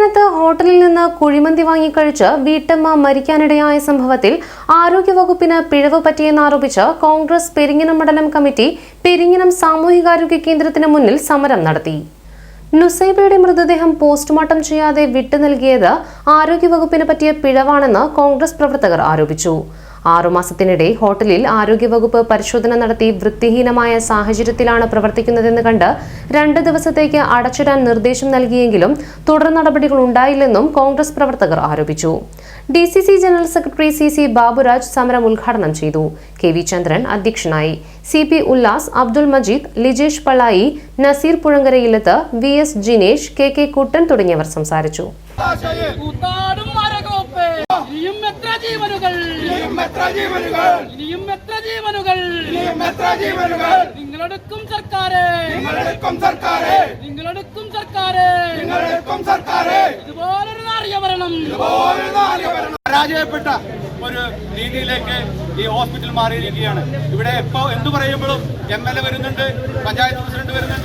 പെരിങ്ങനത്ത് ഹോട്ടലിൽ നിന്ന് കുഴിമന്തി വാങ്ങിക്കഴിച്ച് വീട്ടമ്മ മരിക്കാനിടയായ സംഭവത്തിൽ ആരോഗ്യവകുപ്പിന് പിഴവ് പറ്റിയെന്നാരോപിച്ച് കോൺഗ്രസ് പെരിങ്ങനം മണ്ഡലം കമ്മിറ്റി പെരിങ്ങനം സാമൂഹികാരോഗ്യ കേന്ദ്രത്തിന് മുന്നിൽ സമരം നടത്തി. നുസൈബയുടെ മൃതദേഹം പോസ്റ്റ്മോർട്ടം ചെയ്യാതെ വിട്ടു നൽകിയത് ആരോഗ്യവകുപ്പിന് പറ്റിയ പിഴവാണെന്ന് കോൺഗ്രസ് പ്രവർത്തകർ ആരോപിച്ചു. ആറുമാസത്തിനിടെ ഹോട്ടലിൽ ആരോഗ്യവകുപ്പ് പരിശോധന നടത്തി വൃത്തിഹീനമായ സാഹചര്യത്തിലാണ് പ്രവർത്തിക്കുന്നതെന്ന് കണ്ട് രണ്ട് ദിവസത്തേക്ക് അടച്ചിടാൻ നിർദ്ദേശം നൽകിയെങ്കിലും തുടർ നടപടികൾ ഉണ്ടായില്ലെന്നും കോൺഗ്രസ് പ്രവർത്തകർ ആരോപിച്ചു. D C C general secretary C C Baburaj സമരം ഉദ്ഘാടനം ചെയ്തു. കെ വി ചന്ദ്രൻ അധ്യക്ഷനായി. C P Ullas Abdul Majeed Lijesh Pallayi Naseer Puzhankarayilath V S Jinesh K K Kuttan തുടങ്ങിയവർ സംസാരിച്ചു. ജീവനുകൾ എത്ര ജീവനുകൾ? ഇനിയും എത്ര ജീവനുകൾ? ഇനിയും എത്ര ജീവനുകൾ? നിങ്ങളെടുക്കും സർക്കാരെ. നിങ്ങളെടുക്കും സർക്കാരെ. നിങ്ങളെടുക്കും സർക്കാരെ. നിങ്ങളെടുക്കും സർക്കാരെ. ഇതുപോലൊരു നാറിയ ഭരണം ഇതുപോലെ നാലുപേരണം പരാജയപ്പെട്ട ഒരു രീതിയിലേക്ക് ഈ ഹോസ്പിറ്റൽ മാറിയിരിക്കുകയാണ്. ഇവിടെ എപ്പോ എന്തു പറയുമ്പോഴും എം എൽ എ വരുന്നുണ്ട് പഞ്ചായത്ത് പ്രസിഡന്റ് വരുന്നുണ്ട്